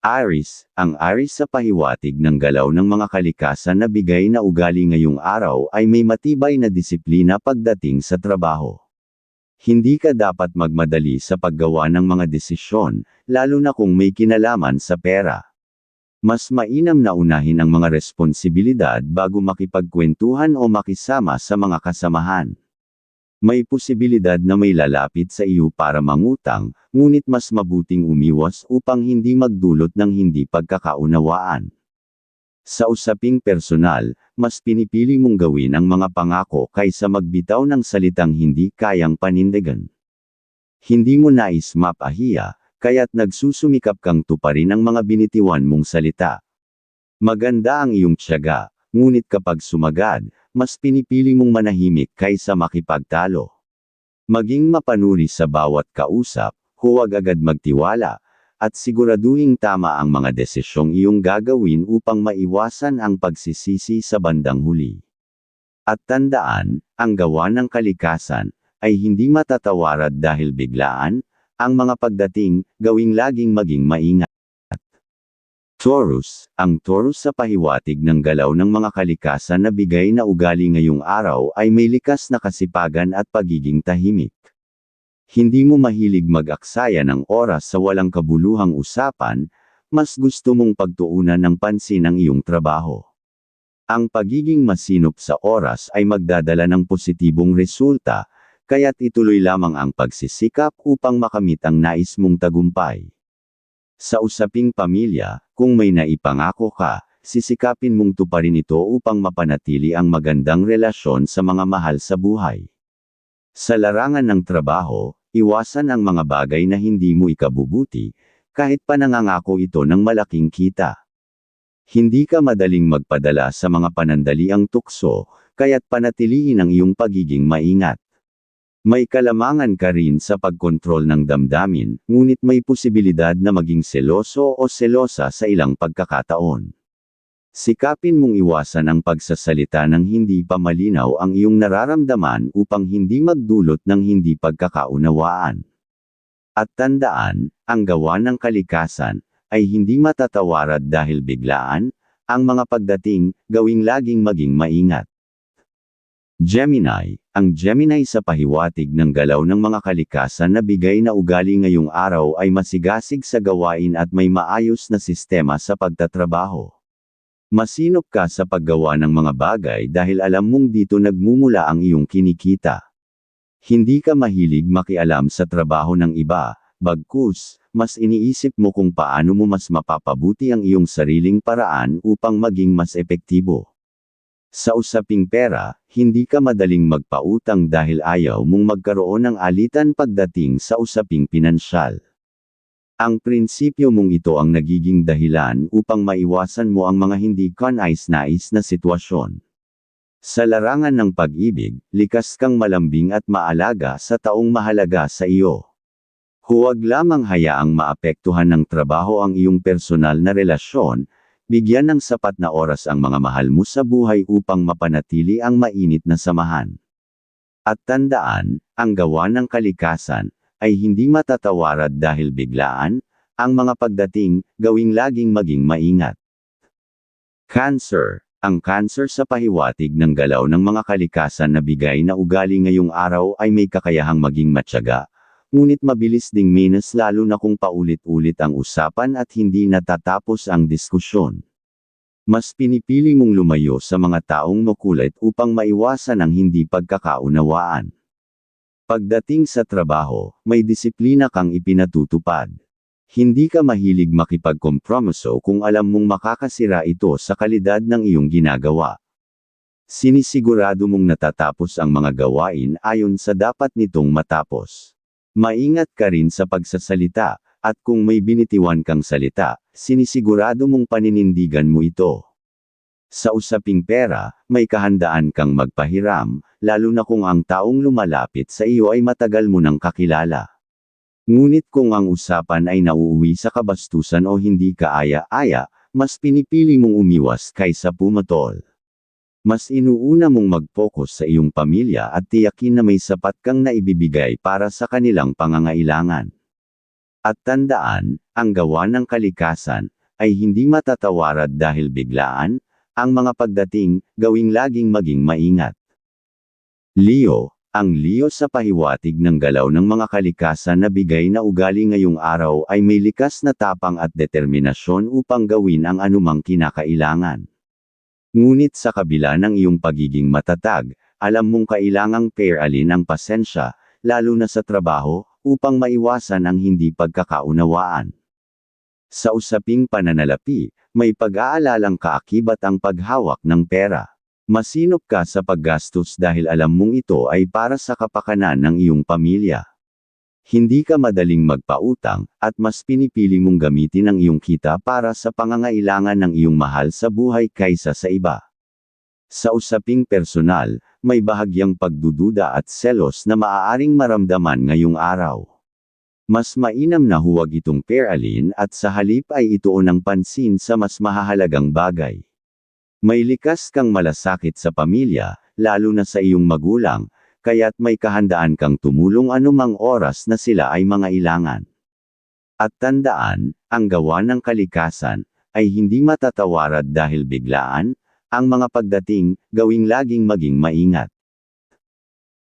Aris, ang Aris sa pahiwatig ng galaw ng mga kalikasan na bigay na ugali ngayong araw ay may matibay na disiplina pagdating sa trabaho. Hindi ka dapat magmadali sa paggawa ng mga desisyon, lalo na kung may kinalaman sa pera. Mas mainam na unahin ang mga responsibilidad bago makipagkwentuhan o makisama sa mga kasamahan. May posibilidad na may lalapit sa iyo para mangutang, ngunit mas mabuting umiwas upang hindi magdulot ng hindi pagkakaunawaan. Sa usaping personal, mas pinipili mong gawin ang mga pangako kaysa magbitaw ng salitang hindi kayang panindigan. Hindi mo nais mapahiya, kaya't nagsusumikap kang tuparin ang mga binitiwan mong salita. Maganda ang iyong tiyaga, ngunit kapag sumagad, mas pinipili mong manahimik kaysa makipagtalo. Maging mapanuri sa bawat kausap, huwag agad magtiwala, at siguraduhing tama ang mga desisyong iyong gagawin upang maiwasan ang pagsisisi sa bandang huli. At tandaan, ang gawa ng kalikasan, ay hindi matatawarad dahil biglaan, ang mga pagdating, gawing laging maging maingat. Taurus, ang Taurus sa pahiwatig ng galaw ng mga kalikasan na bigay na ugali ngayong araw ay may likas na kasipagan at pagiging tahimik. Hindi mo mahilig mag-aksaya ng oras sa walang kabuluhang usapan, mas gusto mong pagtuunan ng pansin ang iyong trabaho. Ang pagiging masinop sa oras ay magdadala ng positibong resulta, kaya't ituloy lamang ang pagsisikap upang makamit ang nais mong tagumpay. Sa usaping pamilya, kung may naipangako ka, sisikapin mong tuparin ito upang mapanatili ang magandang relasyon sa mga mahal sa buhay. Sa larangan ng trabaho, iwasan ang mga bagay na hindi mo ikabubuti, kahit pa nangangako ito ng malaking kita. Hindi ka madaling magpadala sa mga panandaliang tukso, kaya't panatilihin ang iyong pagiging maingat. May kalamangan ka rin sa pagkontrol ng damdamin, ngunit may posibilidad na maging seloso o selosa sa ilang pagkakataon. Sikapin mong iwasan ang pagsasalita ng hindi pa malinaw ang iyong nararamdaman upang hindi magdulot ng hindi pagkakaunawaan. At tandaan, ang gawa ng kalikasan, ay hindi matatawarad dahil biglaan, ang mga pagdating, gawing laging maging maingat. Gemini, ang Gemini sa pahiwatig ng galaw ng mga kalikasan na bigay na ugali ngayong araw ay masigasig sa gawain at may maayos na sistema sa pagtatrabaho. Masinop ka sa paggawa ng mga bagay dahil alam mong dito nagmumula ang iyong kinikita. Hindi ka mahilig makialam sa trabaho ng iba, bagkus, mas iniisip mo kung paano mo mas mapapabuti ang iyong sariling paraan upang maging mas epektibo. Sa usaping pera, hindi ka madaling magpautang dahil ayaw mong magkaroon ng alitan pagdating sa usaping pinansyal. Ang prinsipyo mong ito ang nagiging dahilan upang maiwasan mo ang mga hindi kanais-nais na sitwasyon. Sa larangan ng pag-ibig, likas kang malambing at maalaga sa taong mahalaga sa iyo. Huwag lamang hayaang maapektuhan ng trabaho ang iyong personal na relasyon, Bigyan ng sapat na oras ang mga mahal mo sa buhay upang mapanatili ang mainit na samahan. At tandaan, ang gawa ng kalikasan, ay hindi matatawarad dahil biglaan, ang mga pagdating, gawing laging maging maingat. Cancer Ang cancer sa pahiwatig ng galaw ng mga kalikasan na bigay na ugali ngayong araw ay may kakayahang maging matyaga, ngunit mabilis ding minus lalo na kung paulit-ulit ang usapan at hindi natatapos ang diskusyon. Mas pinipili mong lumayo sa mga taong makulit upang maiwasan ang hindi pagkakaunawaan. Pagdating sa trabaho, may disiplina kang ipinatutupad. Hindi ka mahilig makipagkompromiso kung alam mong makakasira ito sa kalidad ng iyong ginagawa. Sinisigurado mong natatapos ang mga gawain ayon sa dapat nitong matapos. Maingat ka rin sa pagsasalita, at kung may binitiwan kang salita, sinisigurado mong paninindigan mo ito. Sa usaping pera, may kahandaan kang magpahiram, lalo na kung ang taong lumalapit sa iyo ay matagal mo nang kakilala. Ngunit kung ang usapan ay nauuwi sa kabastusan o hindi kaaya-aya, mas pinipili mong umiwas kaysa pumatol. Mas inuuna mong mag-focus sa iyong pamilya at tiyakin na may sapat kang naibibigay para sa kanilang pangangailangan. At tandaan, ang gawa ng kalikasan, ay hindi matatawarad dahil biglaan, ang mga pagdating, gawing laging maging maingat. Leo, ang Leo sa pahiwatig ng galaw ng mga kalikasan na bigay na ugali ngayong araw ay may likas na tapang at determinasyon upang gawin ang anumang kinakailangan. Ngunit sa kabila ng iyong pagiging matatag, alam mong kailangang pairalin ang pasensya, lalo na sa trabaho, upang maiwasan ang hindi pagkakaunawaan. Sa usaping pananalapi, may pag-aalalang kaakibat ang paghawak ng pera. Masinop ka sa paggastos dahil alam mong ito ay para sa kapakanan ng iyong pamilya. Hindi ka madaling magpautang, at mas pinipili mong gamitin ang iyong kita para sa pangangailangan ng iyong mahal sa buhay kaysa sa iba. Sa usaping personal, may bahagyang pagdududa at selos na maaaring maramdaman ngayong araw. Mas mainam na huwag itong peralin at sa halip ay ituon ng pansin sa mas mahahalagang bagay. May likas kang malasakit sa pamilya, lalo na sa iyong magulang, kaya't may kahandaan kang tumulong anumang oras na sila ay mga ilangan. At tandaan, ang gawa ng kalikasan, ay hindi matatawarad dahil biglaan, ang mga pagdating, gawing laging maging maingat.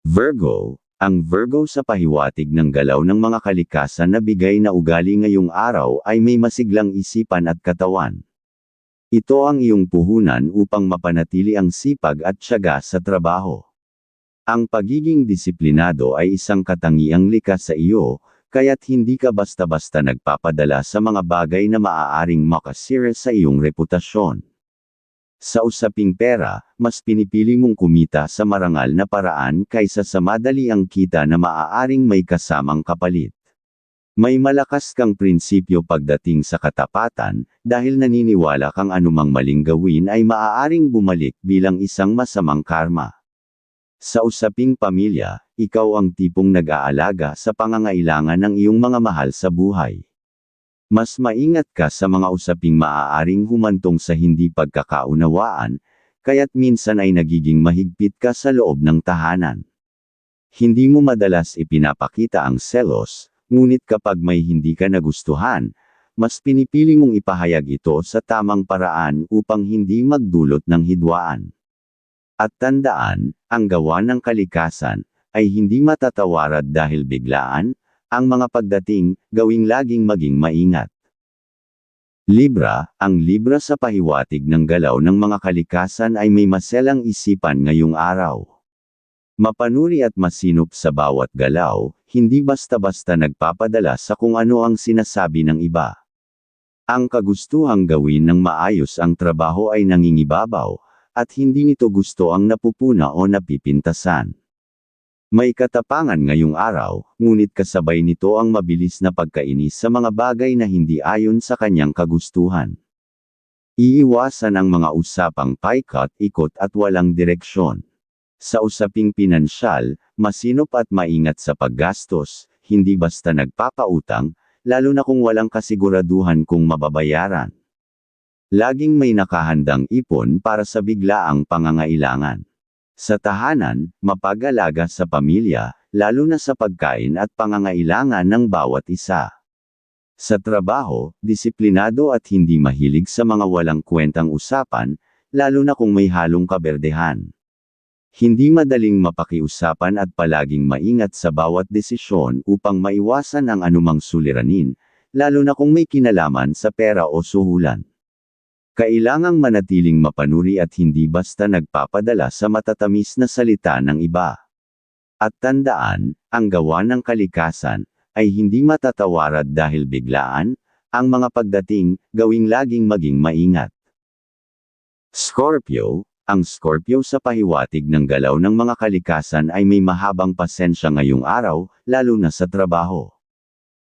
Virgo, ang Virgo sa pahiwatig ng galaw ng mga kalikasan na bigay na ugali ngayong araw ay may masiglang isipan at katawan. Ito ang iyong puhunan upang mapanatili ang sipag at tiyaga sa trabaho. Ang pagiging disiplinado ay isang katangiang likas sa iyo, kaya't hindi ka basta-basta nagpapadala sa mga bagay na maaaring makasira sa iyong reputasyon. Sa usaping pera, mas pinipili mong kumita sa marangal na paraan kaysa sa madali ang kita na maaaring may kasamang kapalit. May malakas kang prinsipyo pagdating sa katapatan, dahil naniniwala kang anumang maling gawin ay maaaring bumalik bilang isang masamang karma. Sa usaping pamilya, ikaw ang tipong nag-aalaga sa pangangailangan ng iyong mga mahal sa buhay. Mas maingat ka sa mga usaping maaaring humantong sa hindi pagkakaunawaan, kaya't minsan ay nagiging mahigpit ka sa loob ng tahanan. Hindi mo madalas ipinapakita ang selos, Ngunit kapag may hindi ka nagustuhan, mas pinipili mong ipahayag ito sa tamang paraan upang hindi magdulot ng hidwaan. At tandaan, ang gawa ng kalikasan, ay hindi matatawarad dahil biglaan, ang mga pagdating, gawing laging maging maingat. Libra, ang Libra sa pahiwatig ng galaw ng mga kalikasan ay may maselang isipan ngayong araw. Mapanuri at masinop sa bawat galaw, hindi basta-basta nagpapadala sa kung ano ang sinasabi ng iba. Ang kagustuhang gawin ng maayos ang trabaho ay nangingibabaw, at hindi nito gusto ang napupuna o napipintasan. May katapangan ngayong araw, ngunit kasabay nito ang mabilis na pagkainis sa mga bagay na hindi ayon sa kanyang kagustuhan. Iiwasan ang mga usapang paikot, ikot at walang direksyon. Sa usaping pinansyal, masinop at maingat sa paggastos, hindi basta nagpapautang, lalo na kung walang kasiguraduhan kung mababayaran. Laging may nakahandang ipon para sa biglaang pangangailangan. Sa tahanan, mapag-alaga sa pamilya, lalo na sa pagkain at pangangailangan ng bawat isa. Sa trabaho, disiplinado at hindi mahilig sa mga walang kwentang usapan, lalo na kung may halong kaberdehan. Hindi madaling mapakiusapan at palaging maingat sa bawat desisyon upang maiwasan ang anumang suliranin, lalo na kung may kinalaman sa pera o suhulan. Kailangang manatiling mapanuri at hindi basta nagpapadala sa matatamis na salita ng iba. At tandaan, ang gawa ng kalikasan, ay hindi matatawarad dahil biglaan, ang mga pagdating, gawing laging maging maingat. Scorpio, ang Scorpio sa pahiwatig ng galaw ng mga kalikasan ay may mahabang pasensya ngayong araw, lalo na sa trabaho.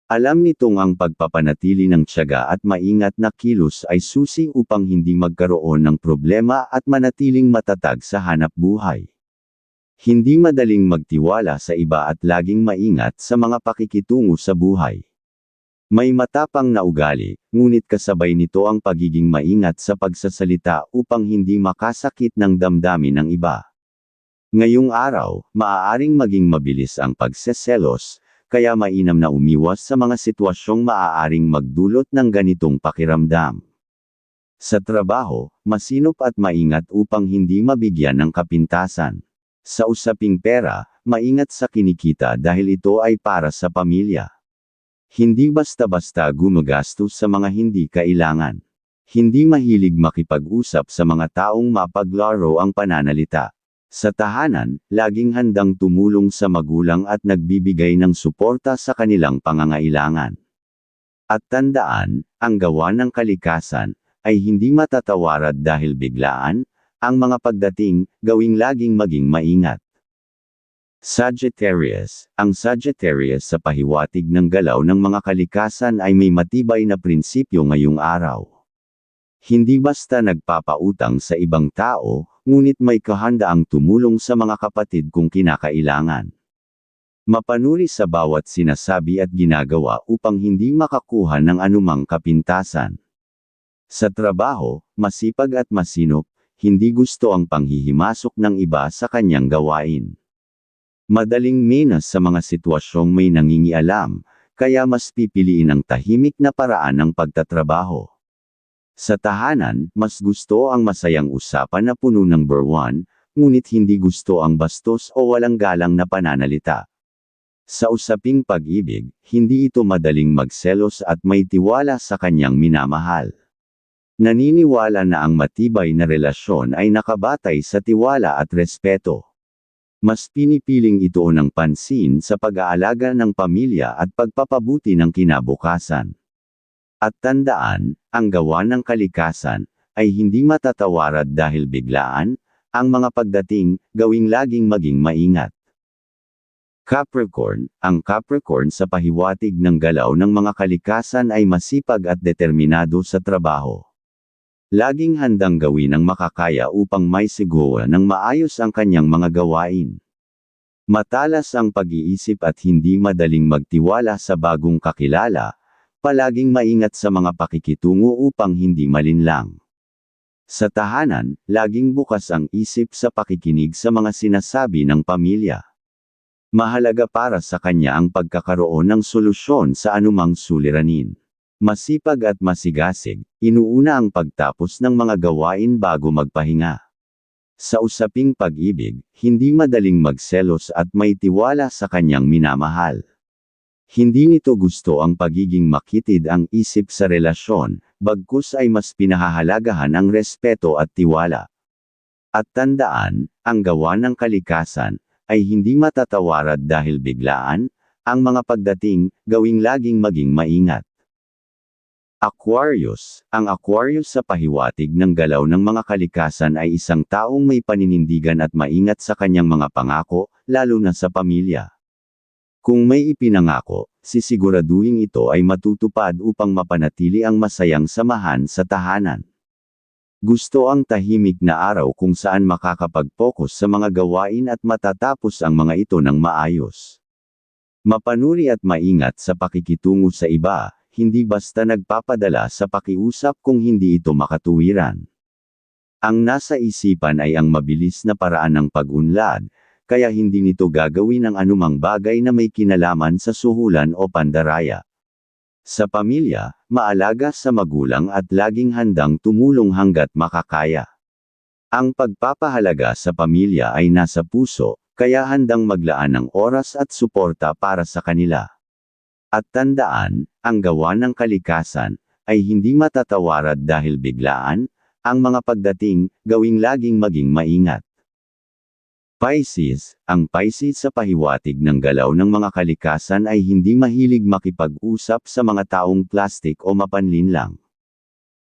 Alam nitong ang pagpapanatili ng tiyaga at maingat na kilos ay susi upang hindi magkaroon ng problema at manatiling matatag sa hanap buhay. Hindi madaling magtiwala sa iba at laging maingat sa mga pakikitungo sa buhay. May matapang na ugali, ngunit kasabay nito ang pagiging maingat sa pagsasalita upang hindi makasakit ng damdamin ng iba. Ngayong araw, maaaring maging mabilis ang pagseselos, kaya mainam na umiwas sa mga sitwasyong maaaring magdulot ng ganitong pakiramdam. Sa trabaho, masinop at maingat upang hindi mabigyan ng kapintasan. Sa usaping pera, maingat sa kinikita dahil ito ay para sa pamilya. Hindi basta-basta gumagastos sa mga hindi kailangan. Hindi mahilig makipag-usap sa mga taong mapaglaro ang pananalita. Sa tahanan, laging handang tumulong sa magulang at nagbibigay ng suporta sa kanilang pangangailangan. At tandaan, ang gawa ng kalikasan, ay hindi matatawarad dahil biglaan, ang mga pagdating, gawing laging maging maingat. Sagittarius, ang Sagittarius sa pahiwatig ng galaw ng mga kalikasan ay may matibay na prinsipyo ngayong araw. Hindi basta nagpapautang sa ibang tao, ngunit may kahandaang tumulong sa mga kapatid kung kinakailangan. Mapanuri sa bawat sinasabi at ginagawa upang hindi makakuha ng anumang kapintasan. Sa trabaho, masipag at masinop, hindi gusto ang panghihimasok ng iba sa kanyang gawain. Madaling menas sa mga sitwasyong may nangingialam, kaya mas pipiliin ang tahimik na paraan ng pagtatrabaho. Sa tahanan, mas gusto ang masayang usapan na puno ng berwan, ngunit hindi gusto ang bastos o walang galang na pananalita. Sa usaping pag-ibig, hindi ito madaling magselos at may tiwala sa kanyang minamahal. Naniniwala na ang matibay na relasyon ay nakabatay sa tiwala at respeto. Mas pinipiling ito ng pansin sa pag-aalaga ng pamilya at pagpapabuti ng kinabukasan. At tandaan, ang gawa ng kalikasan, ay hindi matatawarad dahil biglaan, ang mga pagdating, gawing laging maging maingat. Capricorn, ang Capricorn sa pahiwatig ng galaw ng mga kalikasan ay masipag at determinado sa trabaho. Laging handang gawin ang makakaya upang may sigura ng maayos ang kanyang mga gawain. Matalas ang pag-iisip at hindi madaling magtiwala sa bagong kakilala, Palaging maingat sa mga pakikitungo upang hindi malinlang. Sa tahanan, laging bukas ang isip sa pakikinig sa mga sinasabi ng pamilya. Mahalaga para sa kanya ang pagkakaroon ng solusyon sa anumang suliranin. Masipag at masigasig, inuuna ang pagtapos ng mga gawain bago magpahinga. Sa usaping pag-ibig, hindi madaling magselos at may tiwala sa kanyang minamahal. Hindi nito gusto ang pagiging makitid ang isip sa relasyon, bagkus ay mas pinahahalagahan ang respeto at tiwala. At tandaan, ang gawa ng kalikasan, ay hindi matatawarad dahil biglaan, ang mga pagdating, gawing laging maging maingat. Aquarius, ang Aquarius sa pahiwatig ng galaw ng mga kalikasan ay isang taong may paninindigan at maingat sa kanyang mga pangako, lalo na sa pamilya. Kung may ipinangako, sisiguraduhin ito ay matutupad upang mapanatili ang masayang samahan sa tahanan. Gusto ang tahimik na araw kung saan makakapag-focus sa mga gawain at matatapos ang mga ito ng maayos. Mapanuri at maingat sa pakikitungo sa iba, hindi basta nagpapadala sa pakiusap kung hindi ito makatuwiran. Ang nasa isipan ay ang mabilis na paraan ng pag-unlad, kaya hindi nito gagawin ang anumang bagay na may kinalaman sa suhulan o pandaraya. Sa pamilya, maalaga sa magulang at laging handang tumulong hanggat makakaya. Ang pagpapahalaga sa pamilya ay nasa puso, kaya handang maglaan ng oras at suporta para sa kanila. At tandaan, ang gawa ng kalikasan, ay hindi matatawarad dahil biglaan, ang mga pagdating, gawing laging maging maingat. Pisces, ang Pisces sa pahiwatig ng galaw ng mga kalikasan ay hindi mahilig makipag-usap sa mga taong plastik o mapanlinlang.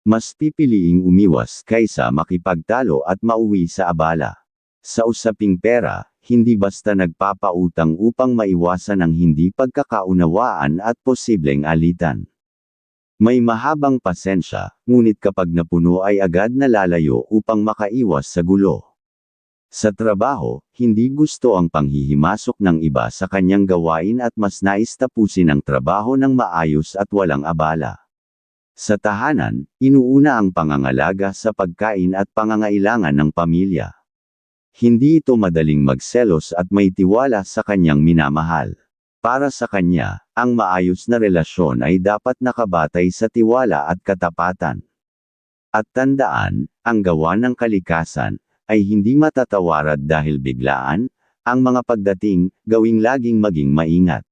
Mas pipiliing umiwas kaysa makipagtalo at mauwi sa abala. Sa usaping pera, hindi basta nagpapautang upang maiwasan ang hindi pagkakaunawaan at posibleng alitan. May mahabang pasensya, ngunit kapag napuno ay agad nalalayo upang makaiwas sa gulo. Sa trabaho, hindi gusto ang panghihimasok ng iba sa kanyang gawain at mas nais tapusin ang trabaho ng maayos at walang abala. Sa tahanan, inuuna ang pangangalaga sa pagkain at pangangailangan ng pamilya. Hindi ito madaling magselos at may tiwala sa kanyang minamahal. Para sa kanya, ang maayos na relasyon ay dapat nakabatay sa tiwala at katapatan. At tandaan, ang gawa ng kalikasan, ay hindi matatawarad dahil biglaan, ang mga pagdating, gawing laging maging maingat.